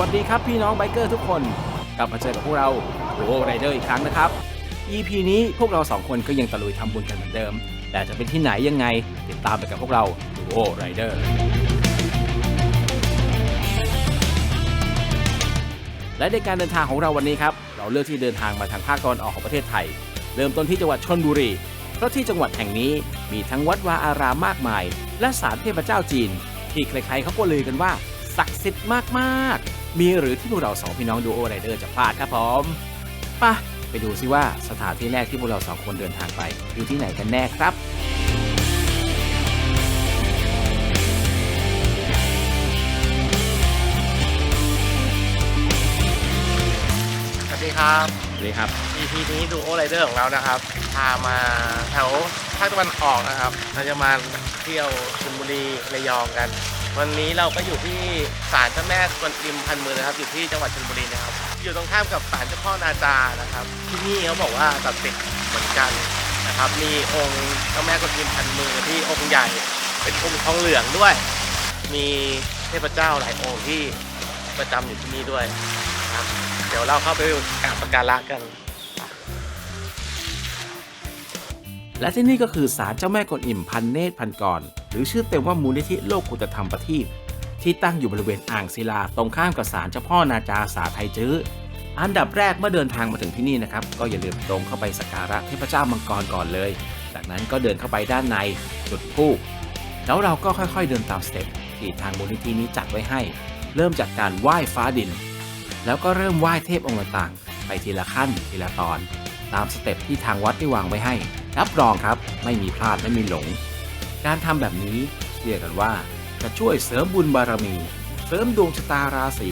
วัสดีครับพี่น้องไบเกอร์ทุกคน กลับมาเจอกับพวกเราโรไรเดอร์อีกครั้งนะครับ EP นี้พวกเราสองคนก็ยังตะลุยทำบุญกันเหมือนเดิม แต่จะเป็นที่ไหนยังไง ติดตามไปกับพวกเราโรไรเดอร์และในการเดินทางของเราวันนี้ครับ เราเลือกที่เดินทางมาทางภาคตะวันออกของประเทศไทย เริ่มต้นที่จังหวัดชนบุรี เพราะที่จังหวัดแห่งนี้มีทั้งวัดวาอารามมากมาย และศาลเทพเจ้าจีน ที่ใครๆเขาก็ลือกันว่า ศักดิ์สิทธิ์มากๆ มีหรือที่พวกเราสองพี่น้องดูโอไรเดอร์จะพลาดครับผมไปะไปดูซิว่าสถานที่แรกที่พวกเราสองคนเดินทางไปอยู่ที่ไหนกันแน่ครับสวัสดีครับนี่ครับ EP นี้ดูโอไรเดอร์ของเรานะครับ พามาแถวภาคตะวันออกนะครับ เราจะมาเที่ยวชลบุรีระยองกัน วันนี้เราก็อยู่ที่ศาลเจ้าแม่กวนอิมพันมือนะครับ อยู่ที่จังหวัดชลบุรีนะครับ อยู่ตรงข้ามกับศาลเจ้าพ่อนาจานะครับ ที่นี่เขาบอกว่าศักดิ์สิทธิ์เหมือนกันนะครับ มีองค์เจ้าแม่กวนอิมพันมือที่องค์ใหญ่เป็นองค์ทองเหลืองด้วย มีเทพเจ้าหลายองค์ที่ประจำอยู่ที่นี่ด้วยนะครับเดี๋ยวเราเข้าไปกราบสักการะกัน และที่นี่ก็คือศาลเจ้าแม่กวนอิมพันเนตรพันกร รือชื่อเต็มว่ามูลนิธิโลกกุตธรรมประทีปที่ตั้งอยู่บริเวณอ่างศิลาตรงข้ามกับศาลเจ้าพ่อนาจาสาไทยจื้ออันดับแรกเมื่อเดินทางมาถึงที่นี่นะครับ ก็อย่าลืมตรงเข้าไปสักการะเทพเจ้ามังกรก่อนเลย จากนั้นก็เดินเข้าไปด้านในจุดธูปแล้วเราก็ค่อยๆเดินตามสเต็ปที่ทางมูลนิธินี้จัดไว้ให้ เริ่มจากการไหว้ฟ้าดิน แล้วก็เริ่มไหว้เทพองค์ต่างๆไปทีละขั้นทีละตอน ตามสเต็ปที่ทางวัดได้วางไว้ให้ รับรองครับ ไม่มีพลาดไม่มีหลง การทำแบบนี้เชื่อกันว่าจะช่วยเสริมบุญบารมี เสริมดวงชะตาราศี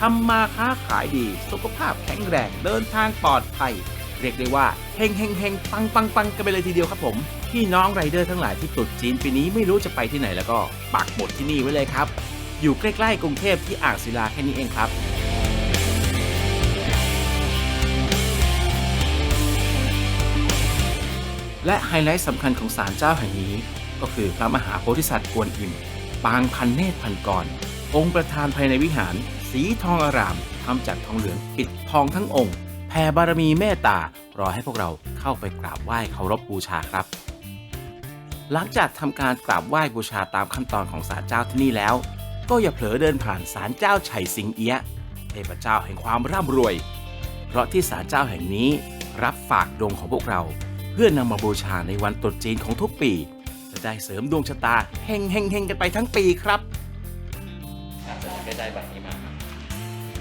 ทำมาค้าขายดี สุขภาพแข็งแรงเดินทางปลอดภัย เรียกได้ว่าเฮงเฮงเฮงปังปังปังกันไปเลยทีเดียวครับผม พี่น้องไรเดอร์ทั้งหลายที่ตรุษจีนปีนี้ไม่รู้จะไปที่ไหนแล้วก็ปักหมุดที่นี่ไว้เลยครับ อยู่ใกล้ๆกรุงเทพที่อ่างศิลาแค่นี้เองครับและไฮไลท์สำคัญของศาลเจ้าแห่งนี้ ก็คือพระมหาโพธิสัตว์กวนอิม ปางพันเนตรพันกร องค์ประธานภายในวิหาร สีทองอารามทำจากทองเหลืองปิดทองทั้งองค์แผ่บารมีเมตตารอให้พวกเราเข้าไปกราบไหว้เคารพบูชาครับ หลังจากทำการกราบไหว้บูชาตามขั้นตอนของศาลเจ้าที่นี่แล้ว ก็อย่าเผลอเดินผ่านศาลเจ้าไฉสิงเอียะเทพเจ้าแห่งความร่ำรวย เพราะที่ศาลเจ้าแห่งนี้รับฝากดวงของพวกเรา เพื่อนำมาบูชาในวันตรุษจีนของทุกปี จะได้เสริมดวงชะตาเฮงเฮงเฮงกันไปทั้งปีครับก็ได้ใบนี้มาครับ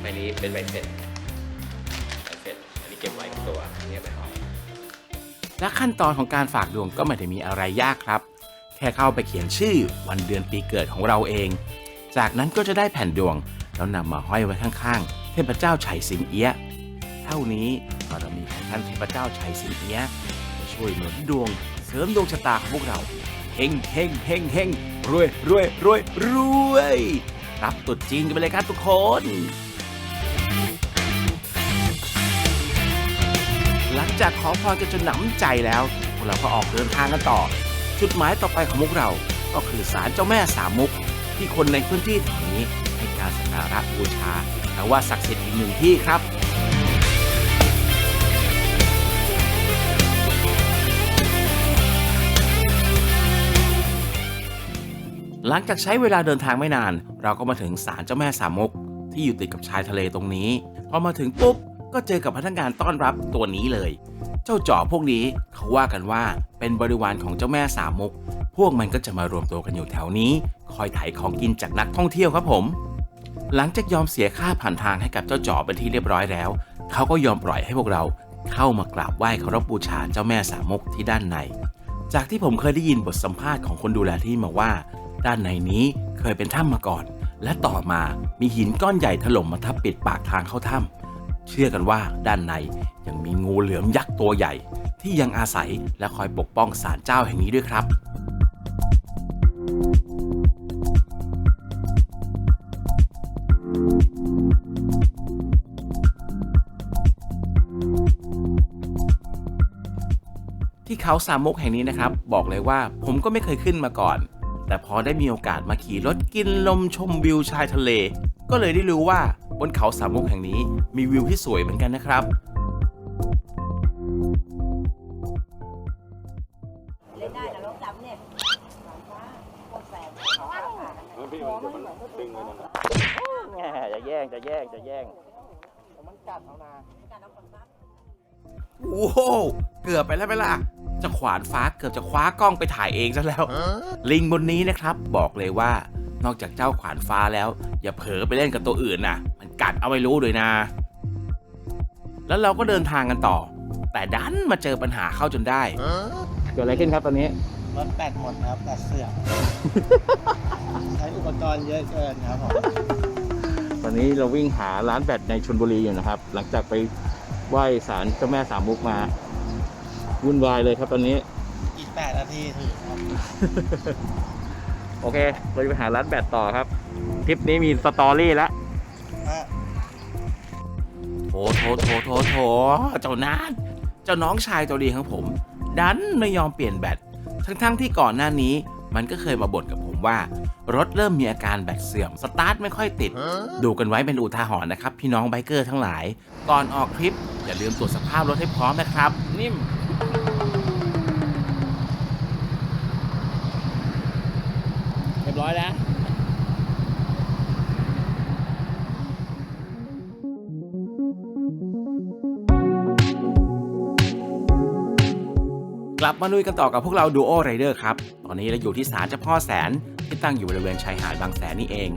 ใบนี้เป็นใบเสร็จใบเสร็จอันนี้เก็บไว้ที่ตัวอันนี้เอาไปห่อและขั้นตอนของการฝากดวงก็ไม่ได้มีอะไรยากครับ แค่เข้าไปเขียนชื่อวันเดือนปีเกิดของเราเอง จากนั้นก็จะได้แผ่นดวง แล้วนำมาห้อยไว้ข้างๆ เทพเจ้าไฉสิงเอียะเท่านี้บารมีของท่านเทพเจ้าไฉสิงเอียะจะช่วยหนุนดวง เสริมดวงชะตาของพวกเราเฮงเฮงเฮงเฮงรวยรวยรวยรวย รับตรุษจีนกันไปเลยครับทุกคน หลังจากขอพรกันจนหนำใจแล้วพวกเราก็ออกเดินทางกันต่อ จุดหมายต่อไปของพวกเรา ก็คือศาลเจ้าแม่สามมุก ที่คนในพื้นที่แถวนี้ให้การสักการะบูชาแต่ว่าศักดิ์สิทธิ์อีกหนึ่งที่ครับ หลังจากใช้เวลาเดินทางไม่นาน เราก็มาถึงศาลเจ้าแม่สามมุกที่อยู่ติดกับชายทะเลตรงนี้ พอมาถึงปุ๊บก็เจอกับพนักงานต้อนรับตัวนี้เลย เจ้าจ่อพวกนี้เขาว่ากันว่าเป็นบริวารของเจ้าแม่สามมุกพวกมันก็จะมารวมตัวกันอยู่แถวนี้ คอยไถ่ของกินจากนักท่องเที่ยวครับผม หลังจากยอมเสียค่าผ่านทางให้กับเจ้าจ่อเป็นที่เรียบร้อยแล้ว เขาก็ยอมปล่อยให้พวกเราเข้ามากราบไหว้เคารพบูชาเจ้าแม่สามมุกที่ด้านใน จากที่ผมเคยได้ยินบทสัมภาษณ์ของคนดูแลที่มาว่า ด้านในนี้เคยเป็นถ้ำมาก่อน และต่อมามีหินก้อนใหญ่ถล่มมาทับปิดปากทางเข้าถ้ำเชื่อกันว่าด้านในยังมีงูเหลือมยักษ์ตัวใหญ่ ที่ยังอาศัยและคอยปกป้องศาลเจ้าแห่งนี้ด้วยครับที่เขาสามมุกแห่งนี้นะครับ บอกเลยว่าผมก็ไม่เคยขึ้นมาก่อน แต่พอได้มีโอกาสมาขี่รถกินลมชมวิวชายทะเล ก็เลยได้รู้ว่าบนเขาสามมุกแห่งนี้มีวิวที่สวยเหมือนกันนะครับเล่นได้แต่เราจับเนี่ยสามฟ้าพวกแสบเขาฟ้าผ่ากันเนี่ยหัวมันเหมือนคนอื่นเขาจะแย่งจะแย่งจะแย่งมันกัดเอานาการเอาคนฟ้าโอ้โหเกือบไปแล้วไหมล่ะเจะขวานฟ้าเกือบจะคว้ากล้องไปถ่ายเองซะแล้ว ลิงบนนี้นะครับ บอกเลยว่านอกจากเจ้าขวานฟ้าแล้ว อย่าเผลอไปเล่นกับตัวอื่นนะมันกัดเอาไม่รู้ด้วยนะ แล้วเราก็เดินทางกันต่อ แต่ดันมาเจอปัญหาเข้าจนได้เกิดอะไรขึ้นครับตอนนี้รถแบตหมดครับแบตเสื่อมใช้อุปกรณ์เยอะเกินครับผมตอนนี้เราวิ่งหาร้านแบตในชลบุรีอยู่นะครับ หลังจากไปไหว้ศาลเจ้าแม่สามมุกมา วุ่นวายเลยครับตอนนี้ อีกแปดนาทีถึงครับโอเค เราจะไปหาร้านแบตต่อครับ ทริปนี้มีสตอรี่แล้วโถโถโถโถโถเจ้านานเจ้าน้องชายตัวดีของผม ดันไม่ยอมเปลี่ยนแบต ทั้งๆที่ก่อนหน้านี้ มันก็เคยมาบ่นกับผมว่า รถเริ่มมีอาการแบตเสื่อม สตาร์ทไม่ค่อยติด ดูกันไว้เป็นอุทาหรณ์นะครับ พี่น้องไบเกอร์ทั้งหลาย ก่อนออกทริป อย่าลืมตรวจสภาพรถให้พร้อมนะครับ นิ่ม รียบร้อยแล้วกลับมาลุยกันต่อกับพวกเราดูโอไรเดอร์ครับ ตอนนี้เราอยู่ที่ศาลเจ้าพ่อแสน ที่ตั้งอยู่บริเวณชายหาดบางแสนนี่เอง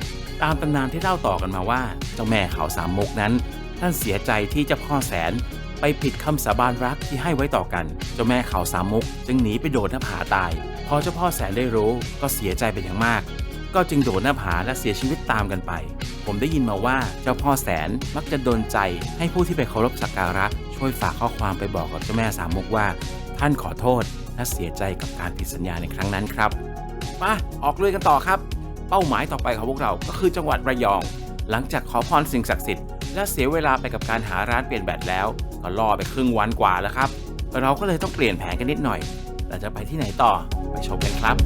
ตามตำนานที่เล่าต่อกันมาว่า เจ้าแม่เขาสามมุกนั้น ท่านเสียใจที่เจ้าพ่อแสน ไปผิดคำสาบานรักที่ให้ไว้ต่อกัน เจ้าแม่เขาสามมุกจึงหนีไปโดดหน้าผาตาย อเจ้าพ่อแสนได้รู้ก็เสียใจเป็นอย่างมาก ก็จึงโดดหน้าผาและเสียชีวิตตามกันไป ผมได้ยินมาว่าเจ้าพ่อแสนมักจะดนใจให้ผู้ที่ไปเคารพสักการะช่วยฝากข้อความไปบอกกับเจ้าแม่สามมุกว่า ท่านขอโทษและเสียใจกับการผิดสัญญาในครั้งนั้นครับมาออกเรือกันต่อครับ เป้าหมายต่อไปของพวกเราก็คือจังหวัดระยอง หลังจากขอพรสิ่งศักดิ์สิทธิ์และเสียเวลาไปกับการหาร้านเปลี่ยนแบตแล้ว ก็ล่อไปครึ่งวันกว่าแล้วครับ เราก็เลยต้องเปลี่ยนแผนกันนิดหน่อย เราจะไปที่ไหนต่อไปชมกันครับ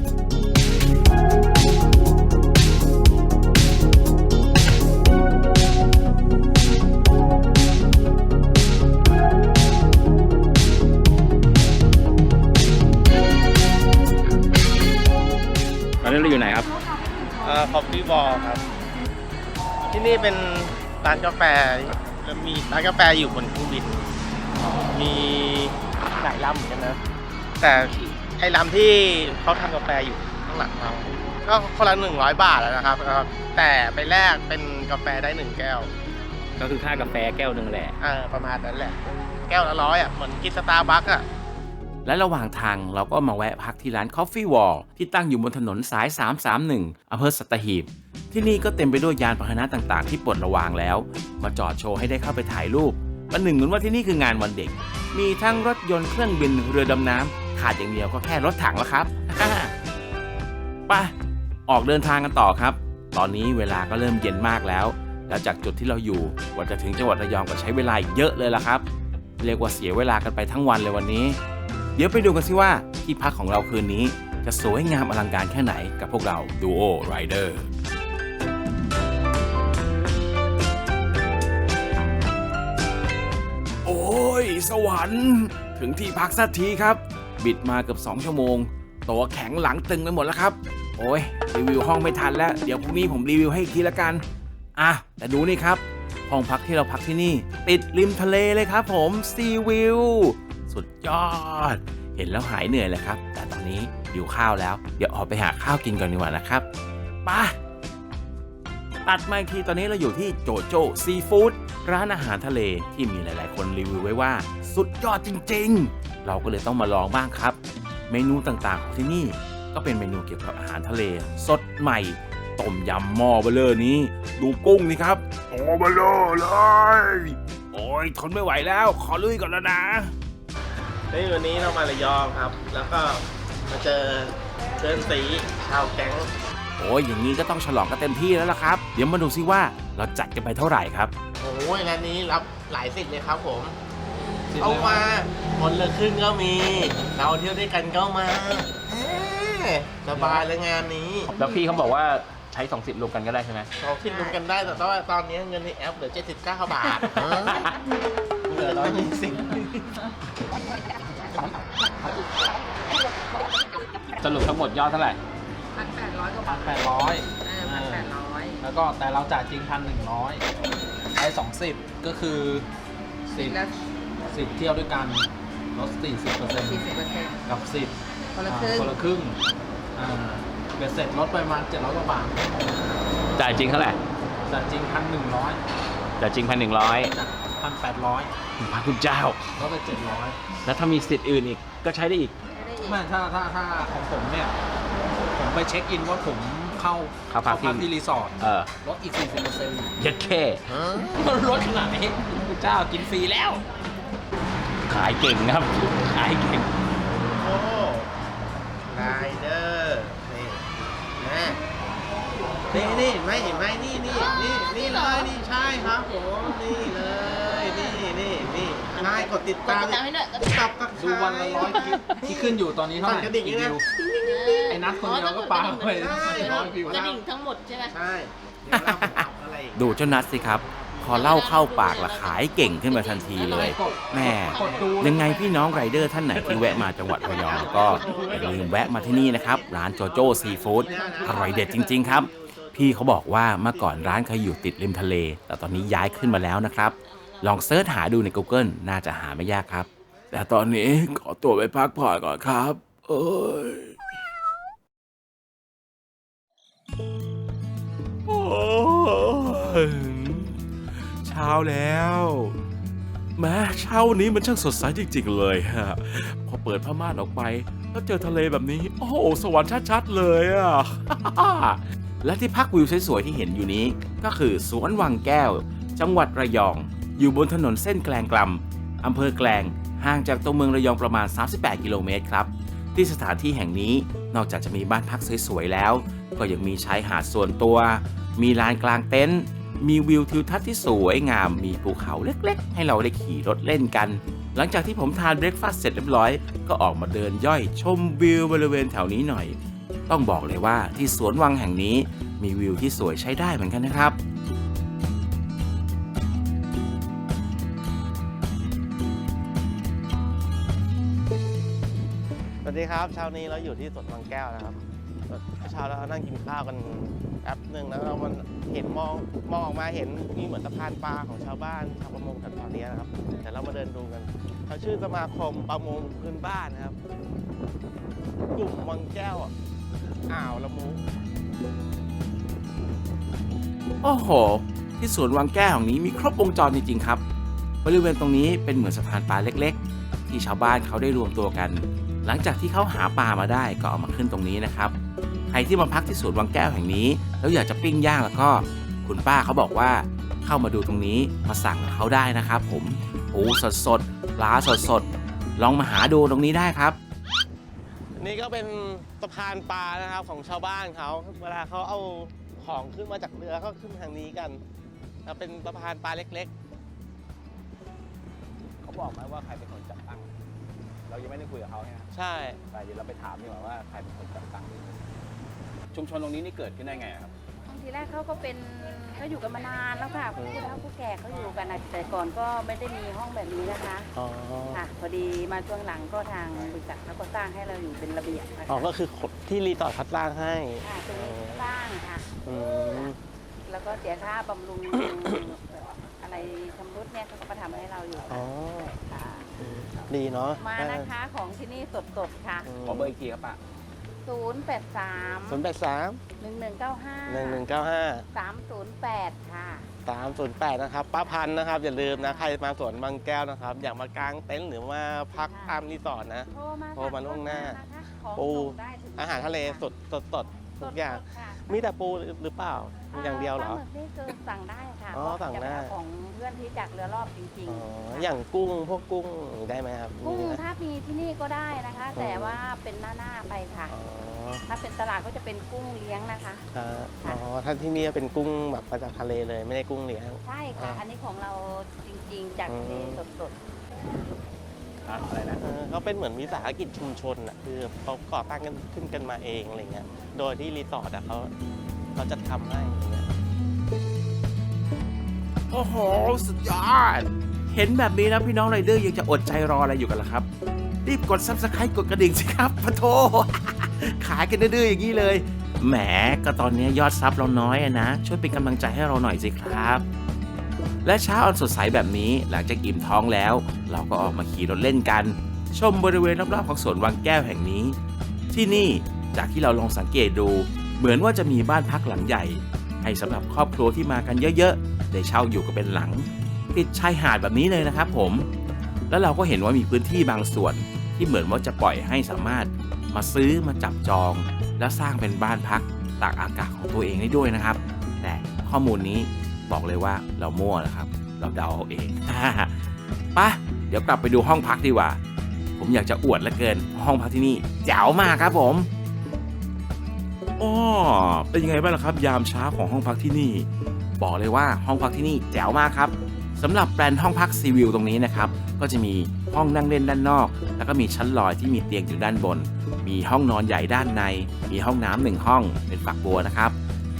ตอนนี้เราอยู่ไหนครับเอ่อคอฟฟี่บอลครับ ที่นี่เป็นร้านกาแฟแล้วมีร้านกาแฟอยู่บนเครื่องบิน มี แต่ไอ้ลำที่เขาทำกาแฟอยู่ข้างหลังเราก็คนละหนึ่งร้อยบาทแล้วนะครับแล้วแต่ไปแลกเป็นกาแฟได้หนึ่งแก้ว ก็คือค่ากาแฟแก้วหนึ่งแหละ เออประมาณนั้นแหละ แก้วละร้อยอะเหมือนกินสตาร์บัคอะและระหว่างทางเราก็มาแวะพักที่ร้าน Coffee Wall ที่ตั้งอยู่บนถนนสาย 331อำเภอสัตหีบ ที่นี่ก็เต็มไปด้วยยานพาหนะต่างๆ ที่ปลดระวางแล้ว มาจอดโชว์ให้ได้เข้าไปถ่ายรูปประหนึ่งเหมือนว่าที่นี่คืองานวันเด็ก มีทั้งรถยนต์เครื่องบินเรือดำน้ำ ขาดอย่างเดียวก็แค่รถถังแล้วครับไปออกเดินทางกันต่อครับ ตอนนี้เวลาก็เริ่มเย็นมากแล้ว แล้วจากจุดที่เราอยู่กว่าจะถึงจังหวัดระยองก็ใช้เวลาเยอะเลยละครับ เรียกว่าเสียเวลากันไปทั้งวันเลยวันนี้ เดี๋ยวไปดูกันสิว่าที่พักของเราคืนนี้จะสวยงามอลังการแค่ไหนกับพวกเราดูโอไรเดอร์โอ้ย สวรรค์ ถึงที่พักสักทีครับ บิดมาเกือบ2ชั่วโมง ตัวแข็งหลังตึงไปหมดแล้วครับ โอ้ยรีวิวห้องไม่ทันแล้ว เดี๋ยวพรุ่งนี้ผมรีวิวให้อีกทีละกัน อะ แต่ดูนี่ครับ ห้องพักที่เราพักที่นี่ ติดริมทะเลเลยครับผมซีวิวสุดยอด เห็นแล้วหายเหนื่อยเลยครับ แต่ตอนนี้หิวข้าวแล้ว เดี๋ยวออกไปหาข้าวกินก่อนดีกว่านะครับไปะตัดมาอีกทีตอนนี้เราอยู่ที่โจโจ้ซีฟู้ดร้านอาหารทะเลที่มีหลาย ๆ คนรีวิวไว้ว่า สุดยอดจริง ๆ เราก็เลยต้องมาลองบ้างครับ เมนูต่างๆของที่นี่ก็เป็นเมนูเกี่ยวกับอาหารทะเล สดใหม่ต้มยำหม้อเบลเลอร์นี้ ดูกุ้งนี่ครับโอ้เบลเลอร์เลย โอ้ยทนไม่ไหวแล้ว ขอลุยก่อนแล้วนะนี่วันนี้เรามาระยองครับ แล้วก็มาเจอเพื่อนสีชาวแก๊งโอ้ยอย่างนี้ก็ต้องฉลองกันเต็มที่แล้วล่ะครับ เดี๋ยวมาดูซิว่าเราจัดกันไปเท่าไหร่ครับ โอ้ยร้านนี้รับหลายสิทธิ์เลยครับผม เอามาคนละครึ่งก็มี เราเที่ยวด้วยกันก็มาเอ้ยสบายแล้วงานนี้แล้วพี่เขาบอกว่าช้ 20รวมกันก็ได้ใช่ไหม เราคิดรวมกันได้แต่ว่าตอนนี้เงินในแอปเหลือ 79 บาทเหลือสรุปทั้งหมดยอดเท่าไหร่ พันแปดร้อยกว่าบาทแปดร้อยเออพันแปดร้อยแล้วก็แต่เราจ่ายจริงพันหนึ่งร้อยไอ้สองสิบก็คือสิบแล้ว สิบเที่ยวด้วยกันลดสี่สิบเปอร์เซ็นต์สี่สิบเปอร์เซ็นต์กับสิบคนละครึ่งคนละครึ่งอ่าเบ็ดเสร็จลดไปประมาณเจ็ดร้อยกว่าบาทจ่ายจริงเท่าไหร่แต่จริงพันหนึ่งร้อยจ่ายจริงพันหนึ่งร้อยจากพันแปดร้อยพระคุณเจ้า ลดไปเจ็ดร้อยแล้วถ้ามีสิทธิ์อื่นอีกก็ใช้ได้อีก ได้อีกไม่ถ้าถ้าถ้าของผมเนี่ยผมไปเช็คอินว่าผมเข้าเข้าพักที่ ที่รีสอร์ทเออลดอีกสี่สิบเปอร์เซ็นต์ ยัดแค่ลดขนาดนี้พระเจ้ากินฟรีแล้ว ขายเก่งนะครับ ขายเก่งโอ้ไรเดอร์นี่แม่นี่นี่ไม่เห็นไหมนี่นี่นี่นี่เลยนี่ใช่ครับผมนี่เลยนี่นี่นี่ใช่กดติดตามกดติดตามให้หน่อยกดติติ๊ดกตามต็อกก็ดูวันละร้อยคลิปที่ขึ้นอยู่ตอนนี้เท่าไหร่สั่นกระดิ่งกี่นี่วินะวไอ้นัทคนเดียวก็ปาไปใช่ร้อยวิวกระดิ่งทั้งหมดใช่ไหม ใช่เดี๋ยวเราไปเอาอะไรอีก ดูเจ้านัทสิครับ พอเล่าเข้าปากละขายเก่งขึ้นมาทันทีเลย แม่ยังไงพี่น้องไรเดอร์ท่านไหนที่แวะมาจังหวัดระยองก็อย่าลืมแวะมาที่นี่นะครับ ร้านโจโจ้ซีฟู้ดอร่อยเด็ดจริง ๆ ครับ พี่เขาบอกว่าเมื่อก่อนร้านเขาอยู่ติดริมทะเล แต่ตอนนี้ย้ายขึ้นมาแล้วนะครับ ลองเซิร์ชหาดูใน Google น่าจะหาไม่ยากครับ แต่ตอนนี้ขอตัวไปพักผ่อนก่อนครับ เอ้ยโอ้ย ช้าแล้วแม้เช้านี้มันช่างสดใสจริง ๆ เลยฮะพอเปิดผ้าม่านออกไปแล้วเจอทะเลแบบนี้ โอ้โหสวรรค์ชัดๆเลยอะ และที่พักวิวสวยๆที่เห็นอยู่นี้ ก็คือสวนวังแก้ว จังหวัดระยอง อยู่บนถนนเส้นแกลงกลำอำเภอแกลงห่างจากตัวเมืองระยองประมาณ 38 กิโลเมตรครับ ที่สถานที่แห่งนี้นอกจากจะมีบ้านพักสวยๆแล้ว ก็ยังมีชายหาดส่วนตัว มีลานกลางเต็นท์ มีวิวทิวทัศน์ที่สวยงาม มีภูเขาเล็กๆ ให้เราได้ขี่รถเล่นกัน หลังจากที่ผมทานเบรคฟาสต์เสร็จเรียบร้อย ก็ออกมาเดินย่อยชมวิวบริเวณแถวนี้หน่อย ต้องบอกเลยว่าที่สวนวังแห่งนี้มีวิวที่สวยใช้ได้เหมือนกันนะครับสวัสดีครับเช้านี้เราอยู่ที่สวนบางแก้วนะครับ เช้าเรานั่งกินข้าวกันแป๊บหนึ่งแล้วเรามันเห็นมองมองออกมาเห็นมีเหมือนสะพานปลาของชาวบ้านชาวประมงแถวๆนี้นะครับเดี๋ยวเรามาเดินดูกันเขาชื่อสมาคมประมงพื้นบ้านนะครับ กลุ่มวังแก้วอ่าวละมุโอ้โห ที่สวนวังแก้วแห่งนี้มีครบวงจรจริงๆครับ บริเวณตรงนี้เป็นเหมือนสะพานปลาเล็กๆ ที่ชาวบ้านเขาได้รวมตัวกัน หลังจากที่เขาหาปลามาได้ก็เอามาขึ้นตรงนี้นะครับ ใครที่มาพักที่สวนวังแก้วแห่งนี้ แล้วอยากจะปิ้งย่างแล้วก็ คุณป้าเขาบอกว่าเข้ามาดูตรงนี้มาสั่งกับเขาได้นะครับ ผมปูสดสดๆปลาสดสดๆลองมาหาดูตรงนี้ได้ครับ นี่ก็เป็นสะพานปลานะครับของชาวบ้านเขาเวลาเขาเอาของขึ้นมาจากเรือเขาขึ้นทางนี้กันแล้วเป็นสะพานปลาเล็กเขาบอกไหมว่าใครเป็นคนจัดตั้ง เรายังไม่ได้คุยกับเขาเนี่ยๆใช่ แต่เดี๋ยวเราไปถามดีกว่าว่าใครเป็นคนจัดตั้ง ชุมชนตรงนี้นี่เกิดขึ้นได้ไงอะครับบางทีแรกเขาก็เป็นเขาอยู่กันมานานแล้วค่ะผู้เฒ่าผู้แก่เขาอยู่กันนะแต่ก่อนก็ไม่ได้มีห้องแบบนี้นะคะอ๋อค่ะพอดีมาช่วงหลังก็ทางบริษัทเขาก็สร้างให้เราอยู่เป็นระเบียบนะคะอ๋อก็คือที่รีสอร์ทพัดล่างให้ค่ะตรงนี้สร้างค่ะ อืมแล้วก็เสียค่าบำรุง อะไรชำรุดเนี่ยเขาก็มาทำให้เราอยู่อ๋อค่ะดีเนาะมานะคะของที่นี่สดๆค่ะ ขอเบอร์อีกทีครับป้า083 ศูนย์แปดสาม1195หนึ่งหนึ่งเก้าห้า308ค่ะสามศูนย์แปดนะครับป้าพันธ์นะครับ อย่าลืมนะ ใครมาสวนบางแก้วนะครับ อยากมากางเต็นท์หรือว่าพักตามรีสอร์ทนะ โทรมาโทรมาล่วงหน้านะคะของปูส่งได้ถึงอาหารทะเลสดสดสด ทุกอย่างสดๆค่ะมีแต่ปูหรือเปล่ามีอย่างเดียวเหรอ ปลาหมึกนี่คือสั่งได้ค่ะอ๋อสั่งได้จะเป็นของเพื่อนที่จากเรือรอบจริงอ๋อๆอย่างกุ้งพวกกุ้งได้ไหมครับกุ้งมีไหม ถ้ามีที่นี่ก็ได้นะคะอ๋อแต่ว่าเป็นหน้าหน้าๆไปค่ะ อ๋อถ้าเป็นตลาดก็จะเป็นกุ้งเลี้ยงนะคะ ครับอ๋อท่านที่นี่เป็นกุ้งแบบมาจากทะเลเลย ไม่ได้กุ้งเลี้ยง ใช่ค่ะ อ่าอันนี้ของเราจริงๆ จากทะเลอืม สด อะไรนะเออเขาเป็นเหมือนวิสาหกิจชุมชนอะคือเขาก่อตั้งกันขึ้นกันมาเองอะไรเงี้ยโดยที่รีสอร์ทอะเขาเขาจะทำให้อย่างเงี้ยโอ้โห สุดยอด เห็นแบบนี้แล้วพี่น้องไรเดอร์ยังจะอดใจรออะไรอยู่กันล่ะครับ รีบกดซับสไครต์กดกระดิ่งสิครับพะโท ขายกันดื้อๆอย่างนี้เลย แหมก็ตอนนี้ยอดซับเราน้อยอะนะ ช่วยเป็นกำลังใจให้เราหน่อยสิครับ และเช้าอันสดใสแบบนี้หลังจากอิ่มท้องแล้ว เราก็ออกมาขี่รถเล่นกัน ชมบริเวณรอบๆของสวนวังแก้วแห่งนี้ ที่นี่จากที่เราลองสังเกตดู เหมือนว่าจะมีบ้านพักหลังใหญ่ ให้สำหรับครอบครัวที่มากันเยอะๆ ได้เช่าอยู่กันเป็นหลัง ติดชายหาดแบบนี้เลยนะครับผม แล้วเราก็เห็นว่ามีพื้นที่บางส่วน ที่เหมือนว่าจะปล่อยให้สามารถมาซื้อมาจับจอง แล้วสร้างเป็นบ้านพักตากอากาศของตัวเองได้ด้วยนะครับ แต่ข้อมูลนี้ บอกเลยว่าเรามั่วนะครับ เราเดาเอาเองปะเดี๋ยวกลับไปดูห้องพักดีกว่า ผมอยากจะอวดเหลือเกิน ห้องพักที่นี่แจ๋วมากครับผมอ๋อเป็นยังไงบ้างล่ะครับ ยามเช้าของห้องพักที่นี่ บอกเลยว่าห้องพักที่นี่แจ๋วมากครับสำหรับแปลนห้องพักซีวิวตรงนี้นะครับก็จะมีห้องนั่งเล่นด้านนอก แล้วก็มีชั้นลอยที่มีเตียงอยู่ด้านบน มีห้องนอนใหญ่ด้านใน มีห้องน้ำหนึ่งห้องเป็นฝักบัวนะครับ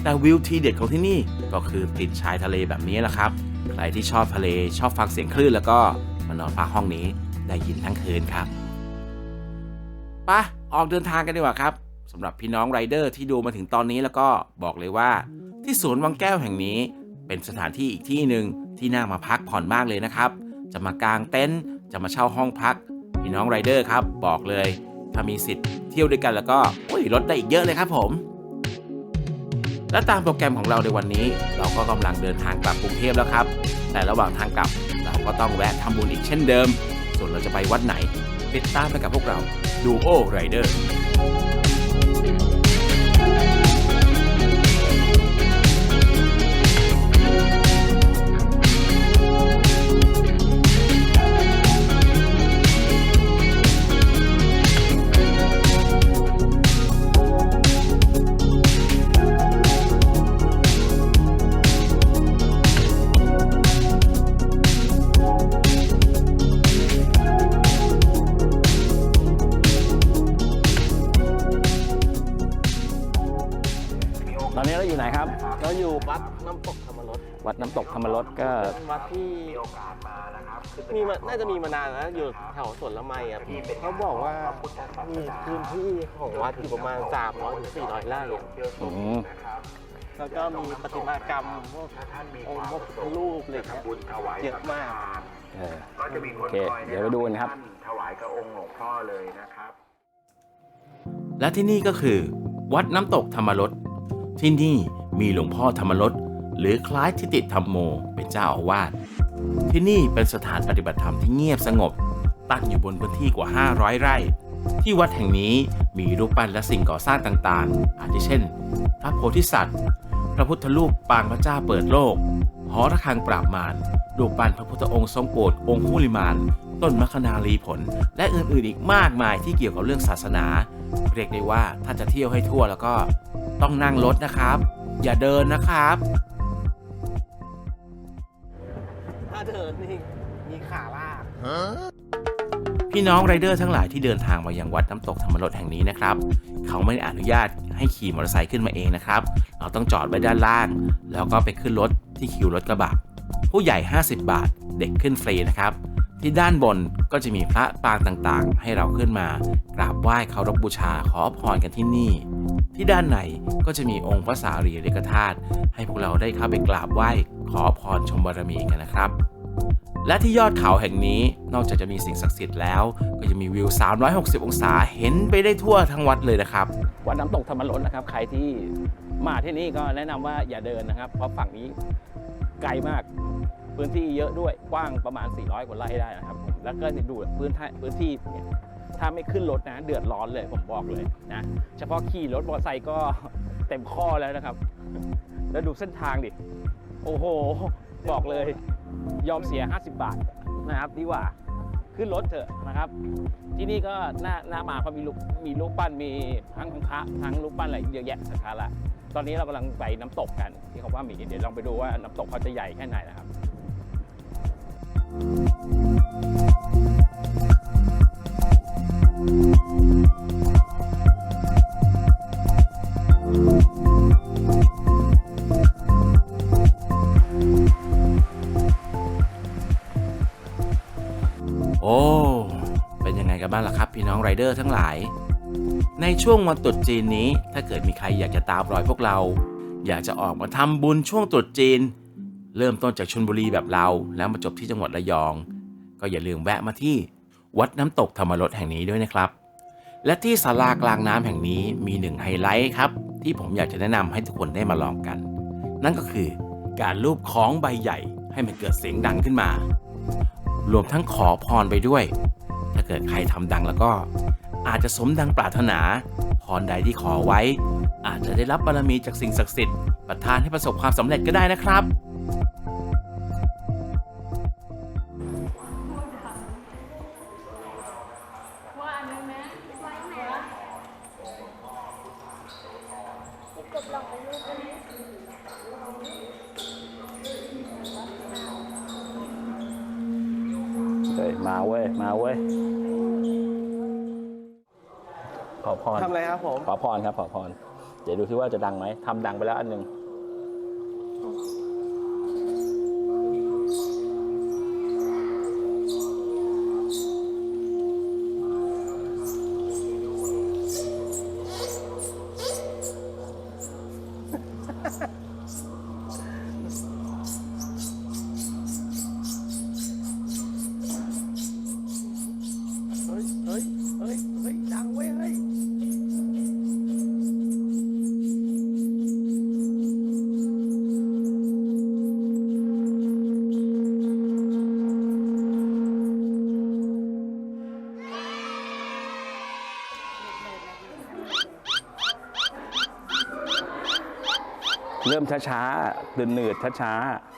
แต่วิวทีเด็ดของที่นี่ก็คือติดชายทะเลแบบนี้แหละครับ ใครที่ชอบทะเลชอบฟังเสียงคลื่นแล้วก็มานอนพักห้องนี้ได้ยินทั้งคืนครับปะออกเดินทางกันดีกว่าครับสำหรับพี่น้องไรเดอร์ที่ดูมาถึงตอนนี้แล้วก็บอกเลยว่า ที่สวนวังแก้วแห่งนี้ เป็นสถานที่อีกที่หนึ่งที่น่ามาพักผ่อนมากเลยนะครับ จะมากางเต็นท์จะมาเช่าห้องพัก พี่น้องไรเดอร์ครับ บอกเลย ถ้ามีสิทธิ์เที่ยวด้วยกันแล้วก็อุ้ยลดได้อีกเยอะเลยครับผม และตามโปรแกรมของเราในวันนี้ เราก็กำลังเดินทางกลับกรุงเทพแล้วครับ แต่ระหว่างทางกลับเราก็ต้องแวะทำบุญอีกเช่นเดิม ส่วนเราจะไปวัดไหนติดตามไปกับพวกเราดูโอไรเดอร์ วัดที่มีมาน่าจะมีมานานแล้วอยู่แถวสวนละไมอะเขาบอกว่ามีพื้นที่ของวัดอยู่ประมาณ 300ถึง400ไร่อะอืมแล้วก็มีประติมากรรมพวกองค์พวกรูปอะไรเงี้ยเยอะมากเออโอเคเดี๋ยวไปดูกันครับ และที่นี่ก็คือ วัดน้ำตกธรรมรสที่นี่มีหลวงพ่อธรรมรส หรือคล้ายทิติธรรมโม เป็นเจ้าอาวาส ที่นี่เป็นสถานปฏิบัติธรรมที่เงียบสงบ ตั้งอยู่บนพื้นที่กว่า 500 ไร่ ที่วัดแห่งนี้มีรูปปั้นและสิ่งก่อสร้างต่างๆ อาทิเช่น พระโพธิสัตว์ พระพุทธรูปปางพระเจ้าเปิดโลก หอระฆังปราบมารรูปปั้นพระพุทธองค์ทรงโปรดองค์คุลิมานต้นมะคนาลีผล และอื่นๆอีกมากมายที่เกี่ยวกับเรื่องศาสนา เรียกได้ว่าถ้าจะเที่ยวให้ทั่วแล้วก็ต้องนั่งรถนะครับ อย่าเดินนะครับ ถ้าเดินนี่มีขาลาก พี่น้องไรเดอร์ทั้งหลายที่เดินทางมายังวัดน้ำตกธรรมรสแห่งนี้นะครับ เขาไม่ได้อนุญาตให้ขี่มอเตอร์ไซค์ขึ้นมาเองนะครับ เราต้องจอดไว้ด้านล่าง แล้วก็ไปขึ้นรถที่คิวรถกระบะผู้ใหญ่ 50 บาท เด็กขึ้นฟรีนะครับ ที่ด้านบนก็จะมีพระปางต่างๆ ให้เราขึ้นมากราบไหว้เคารพบูชาขอพรกันที่นี่ ที่ด้านในก็จะมีองค์พระสารีริกธาตุให้พวกเราได้เข้าไปกราบไหว้ขอพรชมบารมีกันนะครับ และที่ยอดเขาแห่งนี้นอกจากจะมีสิ่งศักดิ์สิทธิ์แล้ว ก็ยังมีวิว 360 องศาเห็นไปได้ทั่วทั้งวัดเลยนะครับ วัดน้ำตกธรรมรสนะครับ ใครที่มาที่นี่ก็แนะนำว่าอย่าเดินนะครับ เพราะฝั่งนี้ไกลมาก พื้นที่เยอะด้วยกว้างประมาณ 400 กว่าไร่ได้นะครับ แล้วก็ดูพื้นที่พื้นที่เนี่ยถ้าไม่ขึ้นรถนะ เดือดร้อนเลยผมบอกเลยนะเฉพาะขี่รถมอเตอร์ไซค์ก็เต็มข้อแล้วนะครับ แล้วดูเส้นทางดิ โอ้โห บอกเลย ยอมเสีย 50 บาทนะครับดีกว่าขึ้นรถเถอะนะครับ ที่นี่ก็หน่าหน่ามาเพรามีลูกมีลูกปั้นมีทั้งพระทั้งลูกปั้นอะไรเยอะแยะสักการะตอนนี้เรากำลังไปน้ำตกกัน ที่เขาว่ามีเดี๋ยวลองไปดูว่าน้ำตกเขาจะใหญ่แค่ไหนนะครับ โอ้ เป็นยังไงกันบ้างล่ะครับ พี่น้องไรเดอร์ทั้งหลาย ในช่วงวันตรุษจีนนี้ ถ้าเกิดมีใครอยากจะตามรอยพวกเรา อยากจะออกมาทำบุญช่วงตรุษจีน เริ่มต้นจากชลบุรีแบบเรา แล้วมาจบที่จังหวัดระยอง ก็อย่าลืมแวะมาที่วัดน้ำตกธรรมรสแห่งนี้ด้วยนะครับ และที่ศาลากลางน้ำแห่งนี้มีหนึ่งไฮไลท์ครับ ที่ผมอยากจะแนะนำให้ทุกคนได้มาลองกัน นั่นก็คือการลูบของใบใหญ่ให้มันเกิดเสียงดังขึ้นมา รวมทั้งขอพรไปด้วย ถ้าเกิดใครทำดังแล้วก็ อาจจะสมดังปรารถนา พรใดที่ขอไว้ อาจจะได้รับบารมีจากสิ่งศักดิ์สิทธิ์ประทานให้ประสบความสำเร็จก็ได้นะครับ พรครับขอพร เดี๋ยวดูที่ว่าจะดังไหมทำดังไปแล้วอันหนึ่ง ริ่มช้าๆตื่นหนืดๆช้าๆ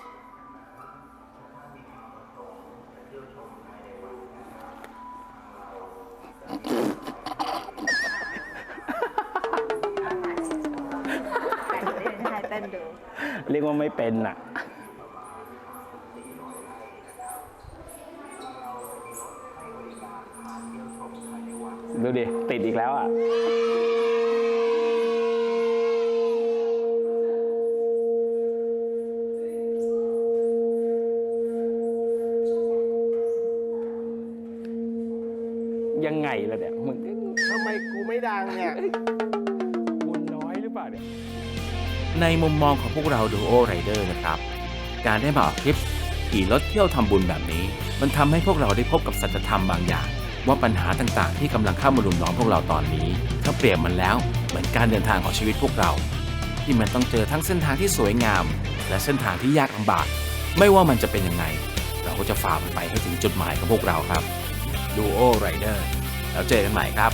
เรียกว่าไม่เป็นน่ะ ดูดิ ติดอีกแล้วอะ ในมุมมองของพวกเราดูโอไรเดอร์นะครับ การได้มาออกทริปขี่รถเที่ยวทำบุญแบบนี้ มันทำให้พวกเราได้พบกับสัจธรรมบางอย่าง ว่าปัญหาต่างๆ ที่กำลังเข้ามารุมล้อมพวกเราตอนนี้ ถ้าเปรียบมันแล้วเหมือนการเดินทางของชีวิตพวกเรา ที่มันต้องเจอทั้งเส้นทางที่สวยงาม และเส้นทางที่ยากลำบาก ไม่ว่ามันจะเป็นยังไง เราก็จะฝ่ามันไปให้ถึงจุดหมายของพวกเราครับดูโอไรเดอร์แล้วเจอกันใหม่ครับ